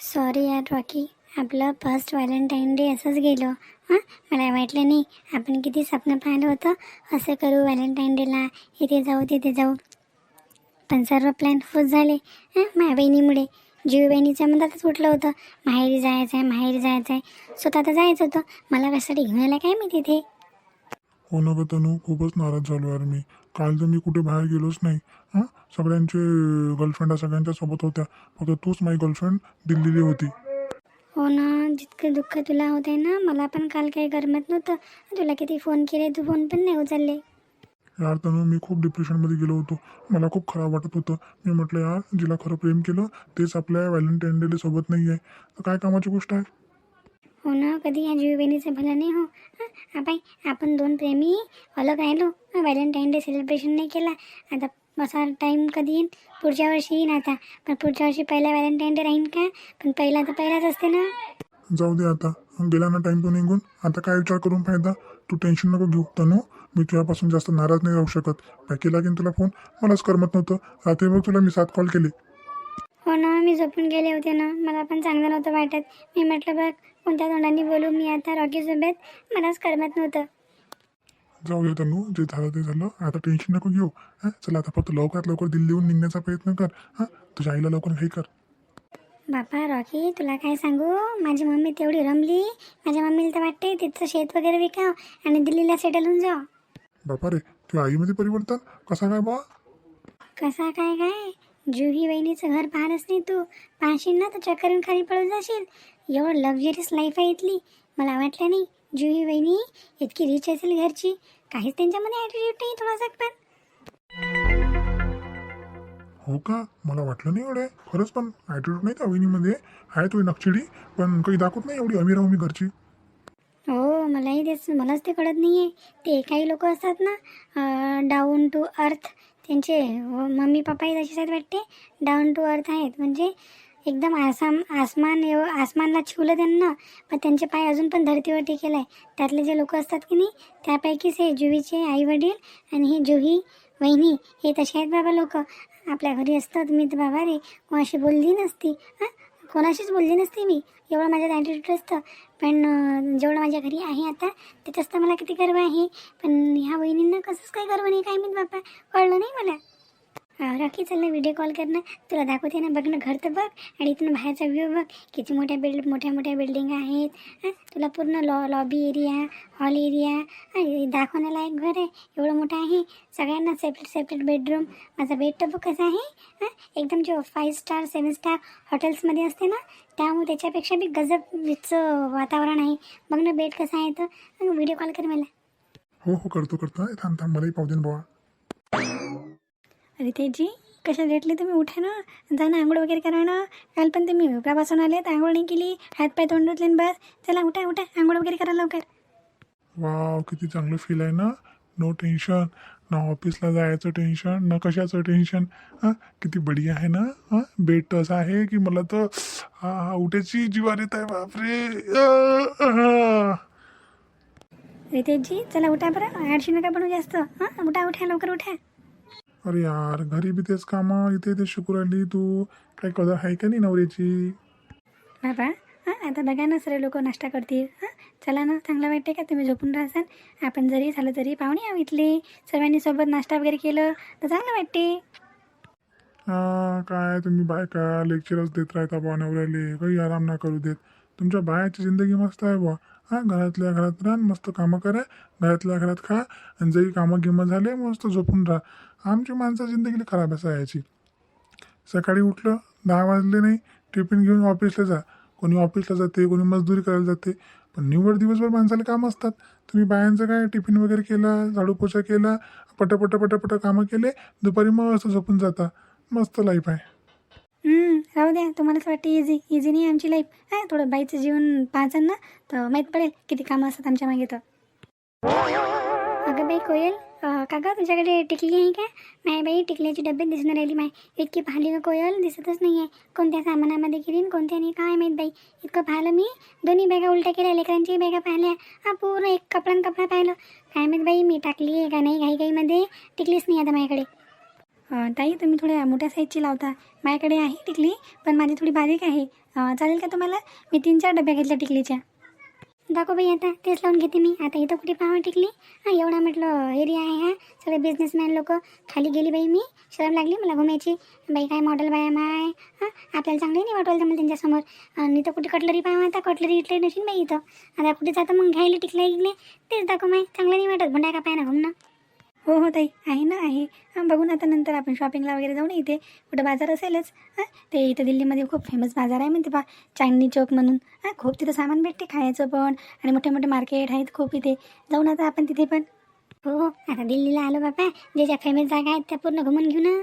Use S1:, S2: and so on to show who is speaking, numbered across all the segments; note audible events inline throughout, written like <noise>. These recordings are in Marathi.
S1: सॉरी यार रॉकी आपलं फर्स्ट व्हॅलेंटाईन डे असंच गेलो. हां? मला वाटलं नाही. आपण किती स्वप्न पाहिलं होतं. असं करू व्हॅलेंटाईन डेला इथे जाऊ तिथे जाऊ. पण सर्व प्लॅन फुस झाले. हां? माझ्या बहिणीमुळे. जीव बहिणीच्या मधातच उठलं होतं. माहेरी जायचं आहे माहेरी जायचं आहे स्वतः तर जायचं होतं. मला कशासाठी घेऊन आला काय मी तिथे
S2: हो ना बे तनू. खूपच नाराज झालो यार मी. काल तर मी कुठे बाहेर गेलोच नाही. हां? सगळ्यांचे गर्लफ्रेंड सगळ्यांच्या सोबत होत्या. फक्त तूच माझी गर्लफ्रेंड दिल्लीली होती.
S1: हो ना जितकं दुःख तुला होत आहे ना मला पण काल काही करमत नव्हतं. तुला किती फोन केले तू फोन पण नाही उचलले.
S2: यार तनू मी खूप डिप्रेशनमध्ये गेलो होतो. मला खूप खराब वाटत होतं. मी म्हटलं यार जिला खरं प्रेम केलं तेच आपल्या व्हॅलेंटाईन डेला सोबत नाही आहे तर काय कामाची गोष्ट आहे?
S1: हो ना कधी या जीव बहिणीचं भलं नाही हो. हां बाई आपण दोन प्रेमी अलग राहिलो. व्हॅलेंटाईन डे सेलिब्रेशन नाही केला. आता असा टाईम कधी येईन? पुढच्या वर्षी येईन आता. पण पुढच्या वर्षी पहिला व्हॅलेंटाईन डे राहीन का? पण पहिला तर पहिलाच असते ना.
S2: जाऊ दे आता. गेला ना टाईम तो निघून. आता काय विचार करून फायदा? तू टेन्शन नको घेऊ तनू. मी तुझ्यापासून जास्त नाराज नाही राहू शकत. बाकी लागेल तुला फोन मलाच करमत नव्हतं. रात्री बघ तुला मी सात कॉल केले.
S1: हो ना मी झोपून गेले होते ना. मला पण चांगलं नव्हतं वाटत. मी म्हटलं बघ कोणत्या तोंडाने बोलू? मी आता रॉकीसोबत मलाच करमत नव्हतं.
S2: जाऊ दे तनू जे झालं ते झालं. आता टेन्शन नको घेऊ. हां? चला आता फक्त लवकरात लवकर दिल्लीहून निघण्याचा प्रयत्न कर. हां? तुझ्या आईला लवकर घाई कर.
S1: बापा रॉकी तुला काय सांगू? माझी मम्मी तेवढी रमली. माझ्या मम्मीला तर वाटते तिथचं शेत वगैरे विकाव आणि दिल्लीला सेटल होऊन जाव.
S2: बापा रे तुझ्या आईमध्ये परिवर्तन? कसा काय बा?
S1: कसा काय काय? जुही वहिनीचं घर पाहलंच नाही तू. पाहशील ना तर चक्करून खाली पळून जाशील. एवढं लक्झरियस लाईफ आहे इथली. मला वाटलं नाही जुही वहिनी इतकी रिच असेल घरची. काहीच त्यांच्यामध्ये ॲटिट्यूड नाही थोडासा पण.
S2: हो का? मला वाटलं नाही एवढे. खरंच पण ॲटिट्यूड नाही त्या वहिनीमध्ये. आहे तो नक्षडी पण काही दाखवत नाही एवढी अमीर आहो मी घरची.
S1: हो मलाही तेच मलाच ते कळत नाही आहे ते काही लोक असतात ना डाऊन टू अर्थ त्यांचे मम्मी पप्पाही तसेच आहेत वाटते. डाऊन टू अर्थ आहेत. म्हणजे एकदम आसाम आसमान एव आसमानला छुलं त्यांना पण त्यांचे पाय अजून पण धरतीवर टिकेल आहे त्यातले जे लोक असतात की नाही त्यापैकीच हे जुहीचे आई वडील आणि हे जुही वहिनी हे तसे आहेत बाबा लोक. आपल्या घरी असतात मी तर बाबा रे कोणाशी बोलली नसती हां? कोणाशीच बोलली नसते मी. एवढं माझ्यात ॲटिट्यूड असतं. पण जेवढं माझ्या घरी आहे आता त्याच्याच तर मला किती गर्व आहे. पण ह्या वहिनींना कसंच काही गर्व नाही. काय मी बापा? कळलं नाही मला. राखी चल ना व्हिडिओ कॉल करणं तुला दाखवते ना बघ ना घर तर बघ आणि इथून बाहेरचा व्ह्यू बघ. किती मोठ्या बिल्ड मोठ्या मोठ्या बिल्डिंग आहेत. तुला पूर्ण लॉ लॉबी एरिया हॉल एरिया दाखवण्याला एक घर आहे. एवढं मोठं आहे. सगळ्यांना सेपरेट सेपरेट बेडरूम माझा बेड तर बघ कसं आहे एकदम जो फाईव्ह स्टार सेवन स्टार हॉटेल्समध्ये असते ना त्यामुळे त्याच्यापेक्षा बी गजबचं वातावरण आहे. बघ ना बेड कसं आहे तर. व्हिडिओ कॉल कर मला.
S2: हो हो करतो करतो. थांब थांब मलाही पाहू दे बाबा
S1: अरे तेजी कशा भेटली तुम्ही? उठा ना. जा ना आंघोळ वगैरे करा ना. काल पण तुम्ही उपरापासून आले तर आंघोळ नाही केली. हातपाय तोंड धुतले न बस. चला उठा उठा. आंघोळ वगैरे करा लवकर.
S2: वाव किती चांगलं फील आहे ना. नो टेन्शन ना ऑफिसला जायचं टेन्शन ना कशाचं टेन्शन हां किती बढिया आहे ना. हां तर असं आहे की मला तर हा हा उठायची जीवार येत आहे बापरे.
S1: तेजी चला उठा बरं. आडशी नका बनू जास्त. हां उठा उठा लवकर उठा.
S2: अरे यार घरी बी तेच कामं इथे ते शिकू राहिली तू. काही कदर आहे का नाही नवऱ्याची?
S1: बाबा हां आता बघा ना सर्व लोक नाश्ता करतील. हां चला ना चांगलं वाटते का? तुम्ही झोपून राहसाल. आपण जरी झालं तरी पाहुणे आहो इथले. सर्वांनी सोबत नाश्ता वगैरे केलं तर चांगलं वाटते
S2: हा, काय तुम्ही बायका लेक्चरच देत राहता बा नवऱ्याले. काही आराम ना करू देत. तुमच्या बायाची जिंदगी मस्त आहे बा हां घरातल्या घरात राहा मस्त कामं करा. घरातल्या घरात खा. आणि जरी कामं गिमं झाले मस्त झोपून राहा. आमची माणसं जिंदगी खराब असायची सकाळी उठलं दहा वाजले नाही टिफिन घेऊन ऑफिसला जा. कोणी ऑफिसला जाते कोणी मजदुरी करायला जाते. पण निवड दिवसभर माणसाला कामं असतात. तुम्ही बायांचं काय टिफिन वगैरे केला झाडू पोछा केला पटपट पटपट कामं केले दुपारी मस्त झोपून जाता. मस्त लाईफ आहे.
S1: राहू द्या. तुम्हालाच वाटते इझी इझी नाही आमची लाईफ हां थोडं बाईचं जीवन पाहचाल ना तर माहीत पडेल किती कामं असतात आमच्या मागे तर. अगं बाई कोयल अं, का गं तुझ्याकडे टिकली आहे का? नाही बाई टिकल्याची डब्बे दिसून राहिली माय. इतकी पाहिली का कोयल दिसतच नाही आहे कोणत्या सामानामध्ये किरीन कोणत्या नाही काय माहीत बाई. इतकं पाहिलं मी दोन्ही बॅगा उलट्या केल्या लेकरांची बॅगा पाहिल्या. हा पूर्ण एक कपडा कपडा पाहिलं. काय माहीत बाई मी टाकली आहे का नाही घाई घाईमध्ये टिकलीच नाही आता माझ्याकडे. ताई तुम्ही थोड्या मोठ्या साईजची लावता. माझ्याकडे आहे टिकली पण माझी थोडी बारीक आहे. चालेल का तुम्हाला? मी तीन चार डब्या घेतल्या टिकलीच्या. दाखव बाई आता तेच लावून घेते मी. आता इथं कुठे पाहावं टिकली? हां एवढा म्हटलं एरिया आहे हा. सगळे बिझनेसमॅन लोक. खाली गेली बाई मी. शरम लागली मला घुमायची. बाई काय मॉडेल बाया माय. हां आपल्याला चांगली नाही वाटवलं मग त्यांच्यासमोर. आणि इथं कुठे कटलरी पाहावं आता? कटलरी इटलरी नशीन बाई इथं. आता कुठे जातं मग घ्यायला टिकले इकले तेच दाखव माय. चांगलं नाही वाटत. भंडाय का पाय ना घुमणं. हो हो ताई. आहे ना आहे. हां बघू ना आता नंतर आपण शॉपिंगला वगैरे जाऊ ना इथे कुठं बाजार असेलच. हां ते इथं दिल्लीमध्ये खूप फेमस बाजार आहे म्हणते बा चांदणी चौक म्हणून. हां खूप तिथं सामान भेटते खायचं पण. आणि मोठे मोठे मार्केट आहेत खूप इथे. जाऊ ना आता आपण तिथे पण. हो हो आता दिल्लीला आलो बापा. जे ज्या फेमस जागा आहेत त्या पूर्ण घुमून घेऊ ना.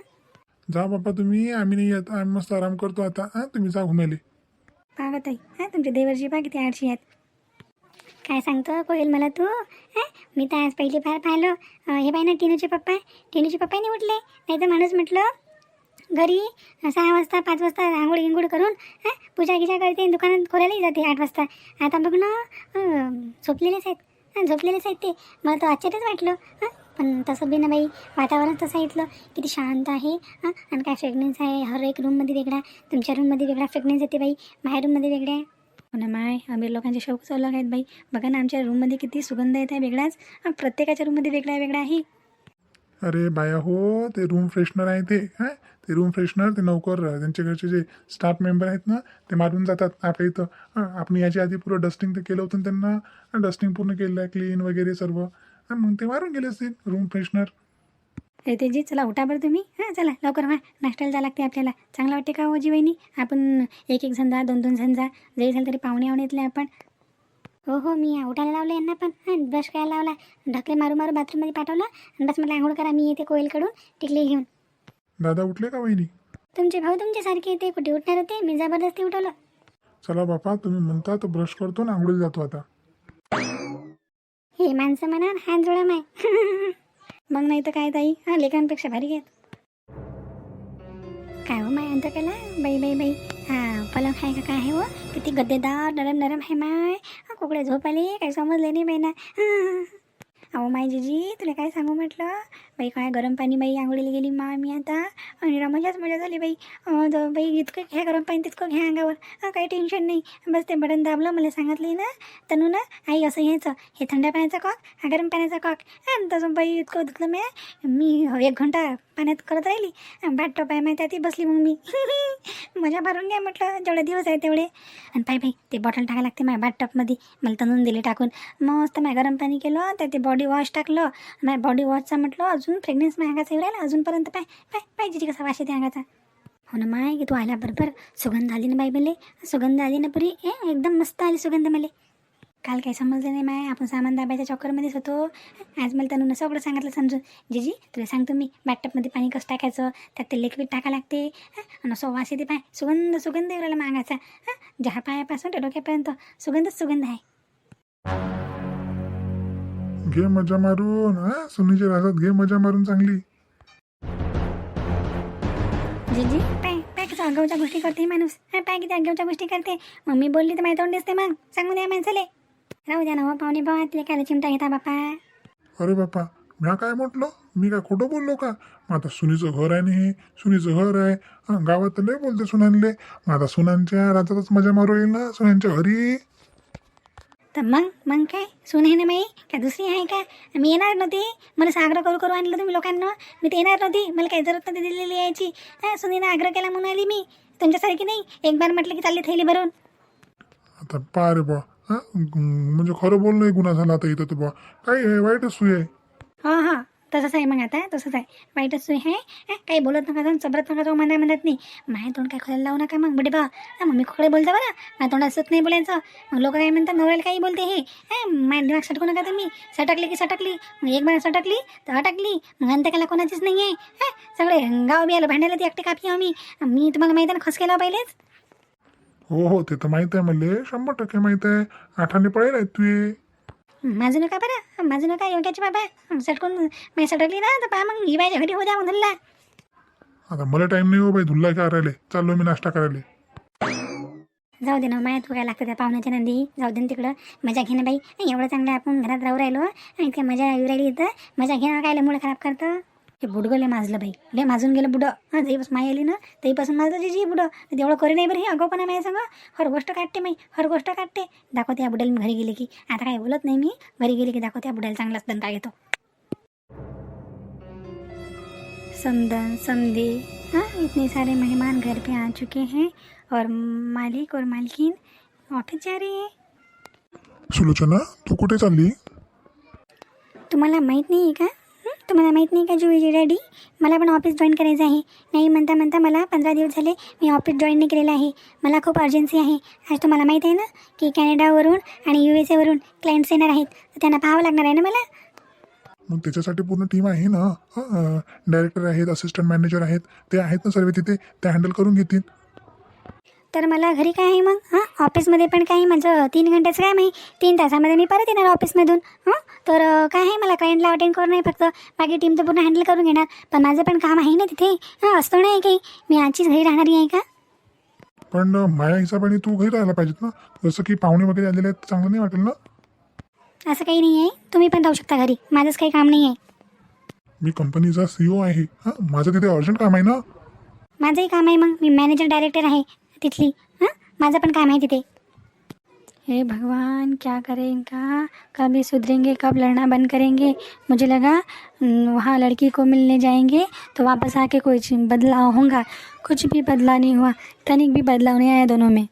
S2: जा बाप्पा तुम्ही. आम्ही नाही येत. आम्ही मस्त आराम करतो आता. हां तुम्ही जा घुमायले.
S1: पाहा ताई. हां तुमचे देवरजी पहा किती आडशी आहेत. काय सांगतो कोयल मला तू? हां? मी तर आज पहिली फार पाहिलं. हे पाय ना टिनूचे पप्पा. टिनूचे पप्पा नाही उठले. नाही तर माणूस म्हटलं घरी सहा वाजता पाच वाजता आंघोळ गिंगोळ करून हां पूजा गिजा करते आणि दुकानात खोलायलाही जाते आठ वाजता. आता बघ ना झोपलेलेच आहेत. हां झोपलेलेच आहेत ते. मला तर आश्चर्यच वाटलं हां पण तसं बी ना बाई वातावरण तसं इथलं. किती शांत आहे हां आणि काय फ्रेग्रन्स आहे. हर एक रूममध्ये वेगळा तुमच्या रूममध्ये वेगळा फ्रेग्रन्स येते बाई. माझ्या रूममध्ये वेगळ्या. हो ना माय. आम्ही लोकांचे शौकच अलग आहेत बाई. बघा ना आमच्या रूममध्ये किती सुगंध येत आहे वेगळाच. प्रत्येकाच्या रूममध्ये वेगळा वेगळा आहे.
S2: अरे बाया हो ते रूम फ्रेशनर आहे ते. हां ते रूम फ्रेशनर ते नोकर त्यांच्या घरचे जे स्टाफ मेंबर आहेत ना ते मारून जातात आपल्या इथं. आपण याच्या आधी पुरं डस्टिंग तर केलं होतं त्यांना. डस्टिंग पूर्ण केलं आहे क्लीन वगैरे सर्व. मग ते मारून गेले असतील रूम फ्रेशनर.
S1: जी चला उठा बरं तुम्ही. हां चला लवकर व्हा. नाश्त्याला जा लागते आपल्याला. चांगलं वाटते का हो जी वहिनी आपण एक एक जण जा दोन दोन जण जा जरी झालं तरी पाहुणे आवडीतले आपण. हो हो मी उठायला लावलं यांना पण. हां ब्रश करायला लावला. ढकले मारू मारू बाथरूममध्ये पाठवलं. आणि बस म्हटलं आंघोळ करा मी येते कोयलकडून. टिकली घेऊन.
S2: दादा उठले का वहिनी?
S1: तुमचे भाऊ तुमच्यासारखे येते. कुठे उठणार होते? मी जबरदस्ती उठवलं.
S2: चला बापा तुम्ही म्हणता तर ब्रश करतो ना आंघोळीला जातो आता.
S1: हे माणसं म्हणा हात जोडा माय. <laughs> मग नाही तर काय ताई? हा लेखांपेक्षा भारी घेत काय हो माय अंत केला बाई बाई बाई. हा पलंग आहे का काय आहे हो? किती गद्देदार नरम नरम आहे माय. हा कोकड्या झोप काही समजले नाही बाई ना हा. अहो माय जीजी तुला काय सांगू म्हटलं? बाई काय गरम पाणी बाई आंघोळीला गेली मा मी आता. आणि रा मजाच मजा झाली बाई. बाई इतकं घ्या गरम पाणी तितकं घ्या अंगावर. काही टेन्शन नाही. बस ते बटन दाबलं मला सांगितलं ना तनू ना आई असं घ्यायचं. हे थंड पाण्याचा कॉक हा गरम पाण्याचा कॉक. आणि तसं बाई इतकं धुतलं मी मी एक घंटा पाण्यात करत राहिली. भात टोप आहे माहिती आहे ती बसली मग मी. <laughs> मजा भरून घ्या म्हटलं जेवढे दिवस आहे तेवढे. आणि पाय बाई ते बॉटल टाकायला लागते माझ्या बाट टॉपमध्ये. मला तणून दिले टाकून. मस्त माझ्या गरम पाणी केलं तर ते बॉडी वॉश टाकलं माझ्या बॉडी वॉशचा म्हटलं अजून फ्रेग्रन्स माझ्या अंगाचा येऊ राहिला अजूनपर्यंत पाय पाय पाहिजे कसा वाश येते अंगाचा. हो ना माय की तू आल्याबरोबर सुगंध आली ना बाई मले. सुगंध आली ना पुरी ए एकदम मस्त आली सुगंध मले. काल काही समजलं नाही माय आपण सामान दाबायच्या चॉकरमध्येच होतो. आज मला तनुनं सगळं सांगितलं समजून. जीजी तुला सांगतो मी बॅटअपमध्ये पाणी कसं टाकायचं? त्यात ते लिक्विड टाका लागते. आणि असं वास येते पाय. सुगंध सुगंध येऊ राहिला मागाचा हां जहा पायापासून ते डोक्यापर्यंत. सुगंधच सुगंध आहे.
S2: घे मजा मारून. हा सुनीच्या राजात घे मजा मारून चांगली.
S1: जीजी पाय पाय कसं अगाऊच्या गोष्टी करते माणूस. हा पाय किती अगाऊच्या गोष्टी करते. मम्मी बोलली तर माझ्या तोंड दिसते मग. सांगू द्या माणसाले. राहू द्या ना हो पाहुणे भावा तिला काय चिमटा घेता बापा.
S2: अरे बापा म्या काय म्हटलं? मी काय खोटं बोललो का? मग आता सुनीचं घर आहे ना हे. सुनीचं घर आहे. हा, गावात तर नाही बोलते सुनानले. मग आता सुनांच्या राजातच मजा मारू येईल ना? सुनांच्या घरी.
S1: तर मग मग काय? सून आहे ना माई काय दुसरी आहे का? मी येणार नव्हती. मला आग्रह करू करू आणलं तुम्ही लोकांना. मी तर येणार नव्हती. मला काही जरूरत नव्हती दिलेली यायची. हा सुनीनं आग्रह केला म्हणून आली मी. तुमच्यासारखी नाही. एक बार म्हटलं की चालली थैली भरून.
S2: आता पा रे बा. म्हणजे खरं बोलणं गुन्हा झाला आता इथं तर बा. काही आहे वाईटच सुई आहे.
S1: हां हां. तसंच आहे मग आता तसंच आहे. वाईटच सोय आहे. काही बोलत नका जाऊन चबरत नका जाऊ म्हणा म्हणत नाही. माझ्या तोंड काय खोलायला लावू नका मग बडे बा. मम्मी खोकडे बोलता बरं. माझ्या तोंड असंच नाही बोलायचं. मग लोक काय म्हणतात नवऱ्याला काही बोलते हे? माय माझ्या दिमाग सटकू नका तुम्ही. सटकली की सटकली. मग एक बार सटकली तर अटकली. मग अंतकाला कोणाचीच नाही आहे. हं, सगळे गाव बियाला भांडायला ती एकटे कापी आम्ही. मी तुम्हाला माहिती आहे ना खस केला पहिलेच.
S2: हो हो ते तर माहीत आहे मला शंभर टक्के माहीत आहे. आठाने पळेल आहेत तुये
S1: माझं नका बरं? माझं नका योग्याची बाबा? सटकून मी सटकली ना तर पहा मग ही बायच्या घरी हो द्या मग धुल्ला
S2: आता मला टाईम नाही हो बाई धुल्ला करायला चाललो मी नाश्ता करायला.
S1: जाऊ दे ना माया तू काय लागतं त्या पाहुण्याच्या नंदी. जाऊ दे ना तिकडं. मजा घे ना बाई. एवढं चांगलं आपण घरात राहू राहिलो. आणि इतक्या मजा येऊ राहिली इथं. मजा घे ना काय मुळे खराब करतं. हे बुडगं लय माजलं बाई. लय माजून गेलं बुडं. हां जेव्हा माई आली ना तेव्हापासून माझं जे जी बुडं. तेवढं करे नाही बरं हे अगोपणा माझ्या सांगा. हर गोष्ट काढते मी हर गोष्ट काढते दाखवते या बुड्याला मी घरी गेले की. आता काही बोलत नाही मी. घरी गेले की दाखवते या बुड्याला चांगलाच दंका येतो. समदन समधी हाँ इतने सारे मेहमान घर पे आ चुके हैं. और मालिक और मालकिन ऑफिस जा रही है.
S2: सुलोचना तू कुठे चालली?
S1: तुम्हाला माहीत नाही आहे का? तुम्हाला माहीत नाही का जुईजी डॅडी मला पण ऑफिस जॉईन करायचं आहे. नाही म्हणता म्हणता मला पंधरा दिवस झाले मी ऑफिस जॉईन नाही केलेलं आहे. मला खूप अर्जन्सी आहे. आज तुम्हाला माहीत आहे ना की कॅनडावरून आणि यू एस एवरून क्लायंट्स येणार आहेत. तर त्यांना पाहावं लागणार आहे ना मला?
S2: मग त्याच्यासाठी पूर्ण टीम आहे ना? डायरेक्टर आहेत असिस्टंट मॅनेजर आहेत ते आहेत ना सर्व तिथे. ते हँडल करून घेतील.
S1: तर मला घरी काय आहे मग? हां? ऑफिसमध्ये पण काही माझं तीन घंट्याचं काम आहे तीन तासामध्ये मी परत येणार ऑफिसमधून. हां? तर काय आहे मला? क्लायंटला अटेंड करून नाही फक्त. बाकी टीम तर पूर्ण हँडल करून घेणार. पण माझं पण काम आहे ना तिथे. हां? असतो नाही काही. मी आजचीच घरी राहणारी आहे का?
S2: पण माझ्या हिशोबाने तू घरी राहायला पाहिजेत ना. जसं की पाहुणे वगैरे आलेले आहेत चांगलं नाही वाटेल ना?
S1: असं काही नाही आहे. तुम्ही पण राहू शकता घरी. माझंच काही काम नाही आहे.
S2: मी कंपनीचा सीईओ आहे. हां? माझं तिथे अर्जंट काम आहे ना?
S1: माझंही काम आहे मग. मी मॅनेजर डायरेक्टर आहे. तिथली, हाँ? पण काम आहे तिथे हे भगवान, क्या करें इनका? कब ये सुधरेंगे, कब लड़ना बंद करेंगे? मुझे लगा वहाँ लड़की को मिलने जाएँगे तो वापस आके कोई बदलाव होगा। कुछ भी बदलाव नहीं हुआ, तनिक भी बदलाव नहीं आया दोनों में।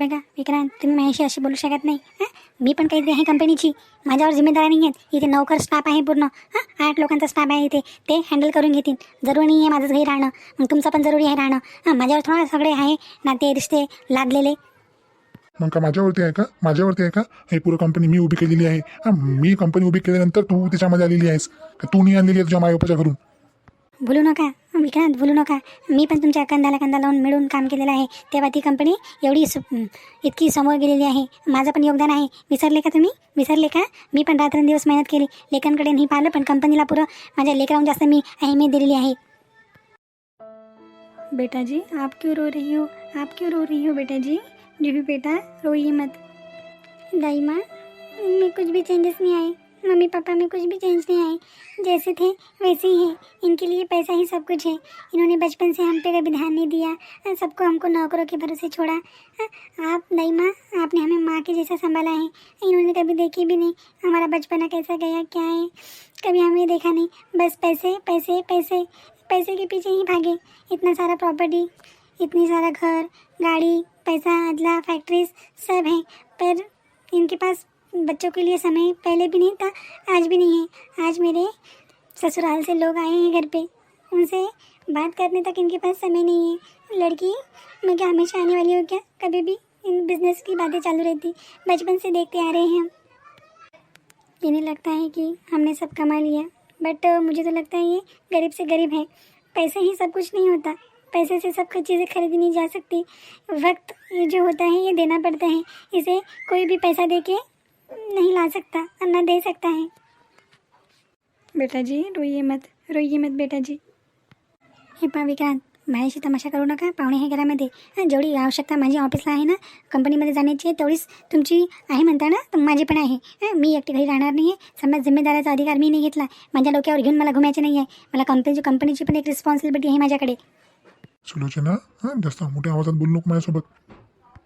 S1: बघा विक्रांत तुम्ही माझ्याशी अशी बोलू शकत नाही हां? मी पण काहीतरी आहे कंपनीची. माझ्यावर जिम्मेदारी नाही आहेत इथे नौकर स्टाफ आहे पूर्ण हां? आठ लोकांचा स्टाफ आहे इथे. ते हँडल करून घेतील. जरूरी नाही आहे माझं घरी राहणं. मग तुमचं पण जरुरी आहे राहणं. हां माझ्यावर थोडा सगळे आहे नाते रिश्ते लादलेले.
S2: मग का माझ्यावरती आहे का? माझ्यावरती आहे का? हे पुरं कंपनी मी उभी केलेली आहे. हां मी कंपनी उभी केल्यानंतर तू त्याच्यामध्ये आलेली आहेस. का तू नाही आणलेली आहे तुझ्या मायबापाच्या घरून?
S1: भूलू नका. विक्रांत भूलू नका. मी पण तुमच्या कंदाला कंदा लावून मिळून काम केलेलं आहे. तेव्हा ती कंपनी एवढी सु इतकी समोर गेलेली आहे. माझं पण योगदान आहे. विसरले का तुम्ही? विसरले का? मी पण रात्रंदिवस मेहनत केली. लेखांकडे नाही पाहिलं पण कंपनीला पुरं माझ्या लेकराहून जास्त मी अहमियत दिलेली आहे. बेटा जी आप क्यों रो रही हो? आप क्यों रो रही हो बेटा जी जी भी बेटा रोइए मत। दाई माँ इनमें कुछ भी चेंजेस नहीं आए। मम्मी पापा में कुछ भी चेंज नहीं आए। जैसे थे, वैसे ही हैं। इनके लिए पैसा ही सब कुछ है। इन्होंने बचपन से हम पे कभी ध्यान नहीं दिया सबको हमको नौकरों के भरोसे छोड़ा। आप दाई माँ, आपने हमें माँ के जैसा संभाला है। इन्होंने कभी देखी भी नहीं, हमारा बचपना कैसा गया, क्या है। कभी हमें देखा नहीं, बस पैसे पैसे पैसे पैसे के पीछे ही भागे। इतना सारा प्रॉपर्टी इतनी सारा घर, गाड़ी, पैसा, अदला फैक्ट्रीज सब हैं। पर इनके पास बच्चों के लिए समय पहले भी नहीं था, आज भी नहीं है। आज मेरे ससुराल से लोग आए हैं घर पे। उनसे बात करने तक इनके पास समय नहीं है। लड़की, मैं क्या हमेशा आने वाली हूँ क्या? कभी भी इन बिज़नेस की बातें चालू रहती। बचपन से देखते आ रहे हैं हम। इन्हें लगता है कि हमने सब कमा लिया। बट मुझे तो लगता है ये गरीब से गरीब है। पैसे ही सब कुछ नहीं होता। पैसे से सब कुछ चीज़ें खरीदी नहीं जा सकती। वक्त ये जो होता है, ये देना पड़ता है। इसे कोई भी पैसा दे के नहीं ला सकता और ना दे सकता है। बेटा जी रोइए मत रोइए मत बेटा जी हे पहा विक्रांत माझ्याशी तमाशा करू नका पाहुणे हे घरामध्ये. जेवढी आवश्यकता माझी ऑफिसला आहे ना कंपनीमध्ये जाण्याची आहे तेवढीच तुमची आहे म्हणता ना तर माझी पण आहे. हं, मी एकटी घरी राहणार नाही आहे समजा जिम्मेदाराचा अधिकार मी नाही घेतला. माझ्या डोक्यावर घेऊन मला घुमायचे नाही आहे मला कंपनीची कंपनीची पण एक रिस्पॉन्सिबिलिटी आहे माझ्याकडे.
S2: सुलोचना हां जास्त मोठ्या आवाजात बोलू नको माझ्यासोबत.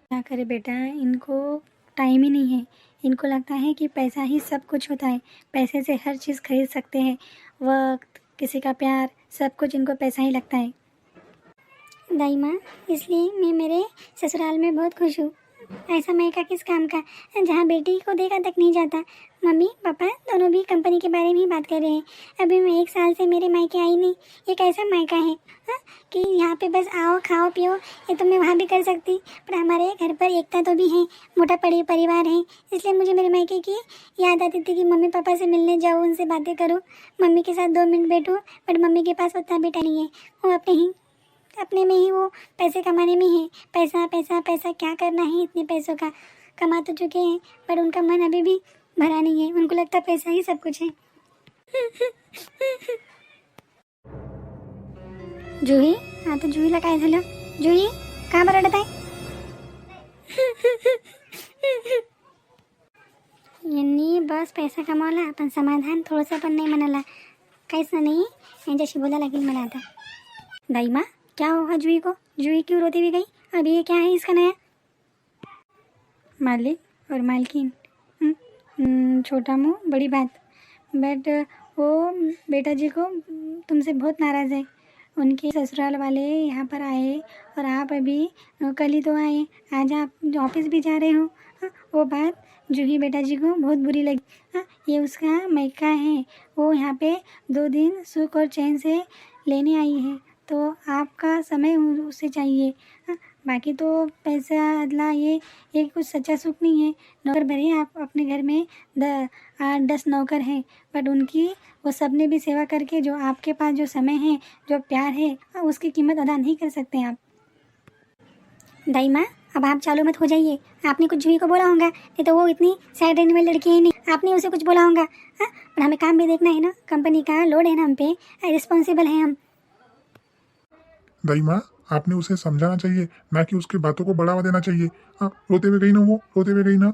S1: क्या करे बेटा इनको टाइम ही नहीं है। इनको लगता है कि पैसा ही सब कुछ होता है। पैसे से हर चीज़ खरीद सकते हैं। वक्त, किसी का प्यार, सब कुछ इनको पैसा ही लगता है। दाई माँ, इसलिए मैं मेरे ससुराल में बहुत खुश हूँ। ऐसा मैं का किस काम का? जहाँ बेटी को देखा तक नहीं जाता। मम्मी, पापा, दोनों भी कंपनी के बारे में ही बात कर रहे हैं। अभी मैं एक साल से मेरे मायके आई नहीं। एक ऐसा मायका है हाँ कि यहाँ पे बस आओ, खाओ, पियो, ये तो मैं वहाँ भी कर सकती। पर हमारे घर पर एकता तो भी है, मोटा पड़ी परिवार है। इसलिए मुझे मेरे मायके की याद आती थी कि मम्मी, पापा से मिलने जाऊँ उनसे बातें करूँ। मम्मी के साथ दो मिनट बैठूँ, बट मम्मी के पास उतना बेटा नहीं है। वो अपने ही, अपने में ही वो पैसे कमाने में है। पैसा पैसा पैसा क्या करना है, इतने पैसों का कमा तो चुके हैं, पर उनका मन अभी भी भरा नहीं है। उनको लगता पैसा ही सब कुछ है। जुही आता जुहीला काय झालं जुही का बरं रडत आहे यांनी बस पैसा कमावला पण समाधान थोडंसं पण नाही म्हणाला काहीच नाही यांच्याशी बोलायला लागेल मला आता दाई माँ, क्या होगा जूही को? जूही क्यों रोती हुई गई? अब ये क्या है इसका नया? मालिक और मालकिन। छोटा मुँह बड़ी बात। बट वो बेटा जी को तुमसे बहुत नाराज़ है। उनके ससुराल वाले यहाँ पर आए और आप अभी कल ही तो आए। आज आप ऑफ़िस भी जा रहे हो। हाँ, वो बात जूही बेटा जी को बहुत बुरी लगी। हाँ, ये उसका मैका है। वो यहाँ पे दो दिन सुख और चैन से लेने आई है। तो आपका समय उसे चाहिए। हाँ, बाकी तो पैसा अदला ये ये कुछ सच्चा सुख नहीं है। नौकर भरे आप अपने घर में आठ दस नौकर हैं। बट उनकी वो सबने भी सेवा करके जो आपके पास जो समय है जो प्यार है हाँ, उसकी कीमत अदा नहीं कर सकते आप। दाई अब आप चालू मत हो जाइए। आपने कुछ जूही को बोला होगा नहीं तो वो इतनी सैड रहने वाली लड़की है नहीं। आपने उसे कुछ बोला होगा हाँ? पर हमें काम भी देखना है ना। कंपनी का लोड है ना हम पे रिस्पॉन्सिबल है हम।
S2: दाई आपने उसे समझाना चाहिए ना कि उसकी बातों को बढ़ावा देना चाहिए। हाँ रोते हुए गई ना वो रोते हुए गई ना।